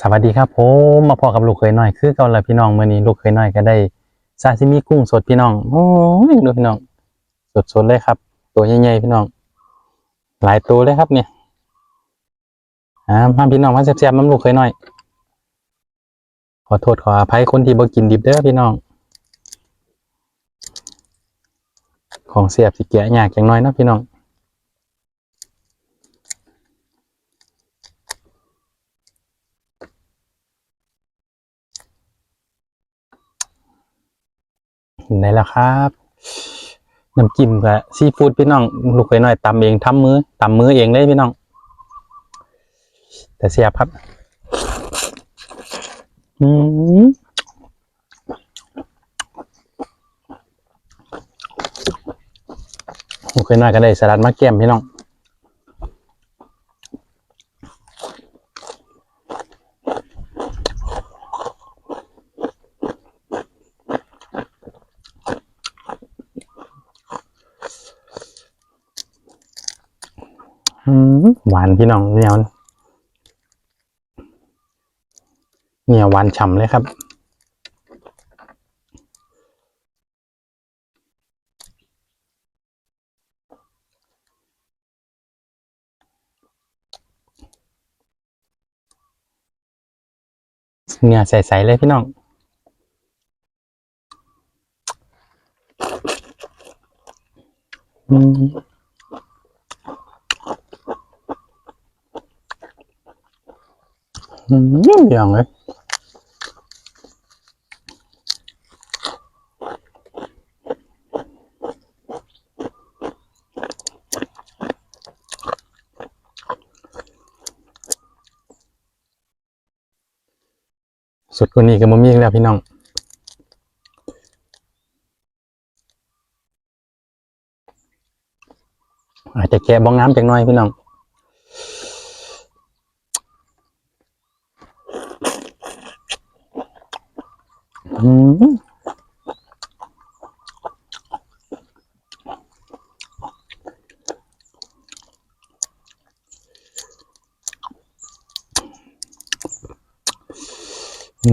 สวัสดีครับผมมาพอกับลูกเคยน้อยคือเก่าล้วพี่น้องเมื้อนี้ลูกเคยน้อยก็ได้ซาซิมิกุ้งสดพี่น้องโอ้ยดูพี่น้อง สดๆเลยครับ ตัวใหญ่ๆพี่น้อง หลายตัวเลยครับเนี่ยอ่ามาพี่น้องมาแซ่บๆน้ำลูกเคยน้อย ขอโทษขออภัยคนที่บ่กินดิบเด้อพี่น้อง ของเสียบสิแกะยากจังน้อยนะพี่น้อง ได้แล้วครับน้ำจิ้มกับซีฟู้ดพี่น้องลูกเคยน้อยตำเองทำมือตำมือเองได้พี่น้อง แต่เสียบครับ อืมลูกเคยน้อยก็ได้สลัดมะแก้มพี่น้อง หวานพี่น้องเนี่ยวเนี่ยวหวานฉ่ำเลยครับเนื้อใสๆเลยพี่น้อง อืม อืมย่างเลยสุดกว่านี้ก็บ่มีอีกแล้วพี่น้องอาจจะแกะบ้องน้ำจังน้อยพี่น้อง เน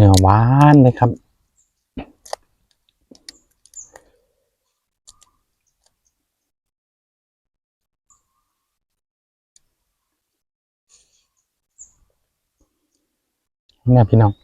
ื้อหวานเลยครับเนี่ยพี่น้อง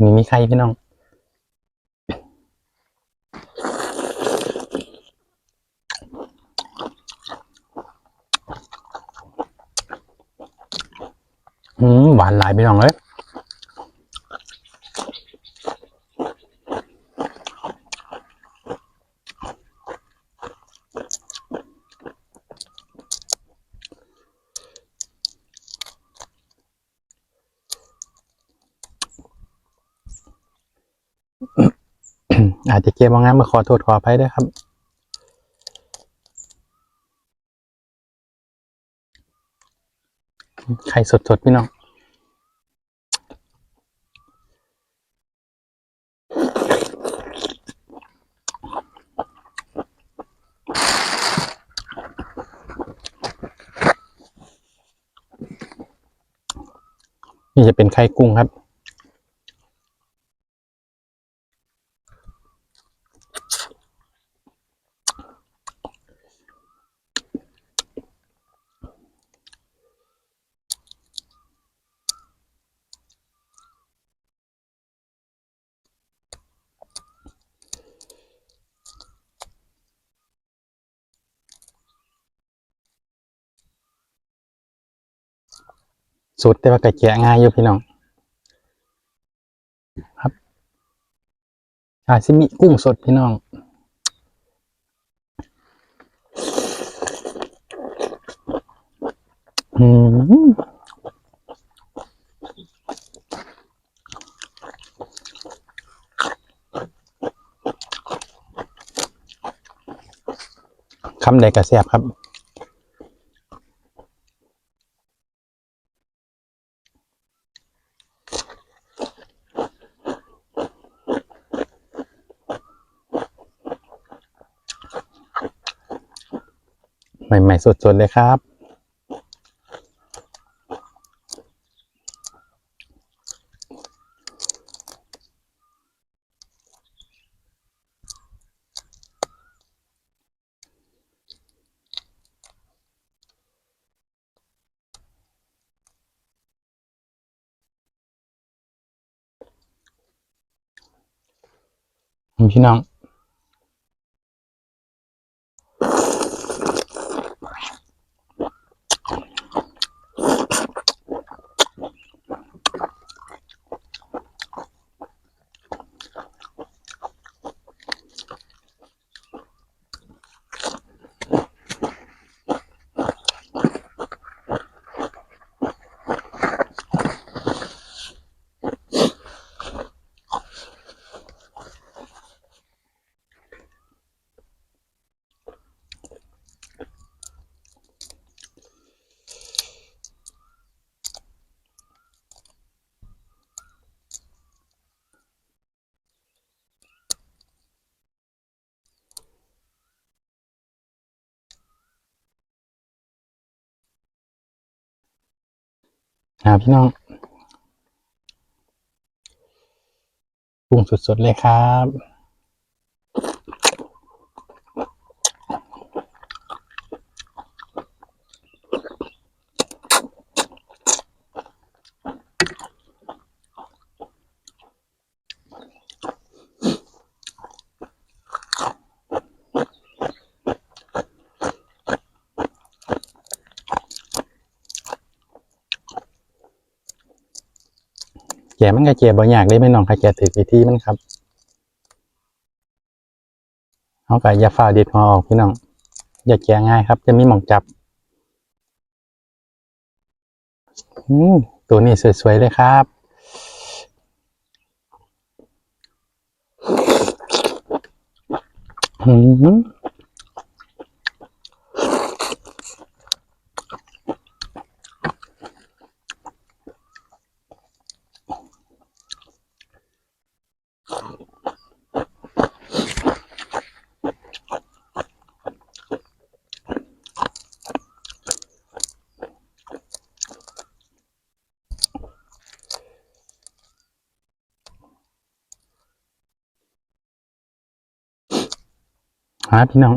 นี่มีใครพี่น้องอืมหวานหลายพี่น้องเลย อาจจะเก็บมางานมาขอโทษขออภัยด้วยครับไข่สดๆ พี่น้องนี่จะเป็นไข่กุ้งครับ สุดแต่ว่ากระเแกะง่ายอยู่พี่น้องครับอาซิมิกุ้งสดพี่น้องอืมคำใดกระเสียบครับ ใหม่ๆสดๆเลยครับ พี่น้อง อ่าพี่น้องปรุงสดๆเลยครับ แกะมันก็แกะบ่ยากเลยไม่น้องค่ะแกะถือวิธีมันครับเอาก็อย่าฝ่าเด็ดหัวออกพี่น้อง อย่าแกะง่ายครับ จะมีหมองจับตัวนี้สวยๆเลยครับอืมหาพี่น้อง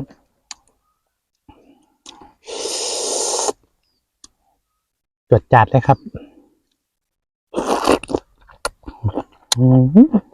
จดจัดเลยครับ อืม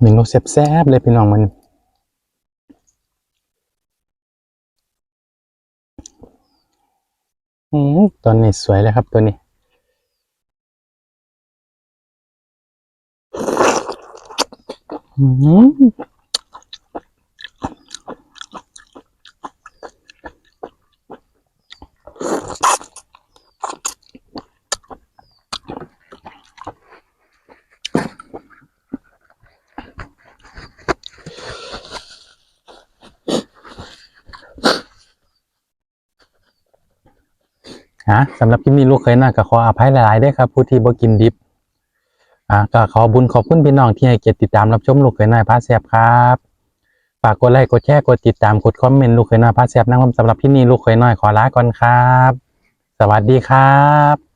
เมนูแซ่บๆเลยพี่น้องมันอืมตอนนี้สวยเลยครับตัวนี้อืมะสำหรับคลิปนี้ลูกเคยน่าก็ขออภัยหลายๆด้วยครับผู้ที่บ่กินดิบอ่าก็ขอบุญขอบคุณพี่น้องที่ให้เกียรติติดตามรับชมลูกเคยน่าพาแซบครับฝากกดไลค์กดแชร์กดติดตามกดคอมเมนต์ลูกเคยน้อยพาแซบนะครับสำหรับพี่นี้ลูกเคยน้อยขอลาก่อนครับ สวัสดีครับ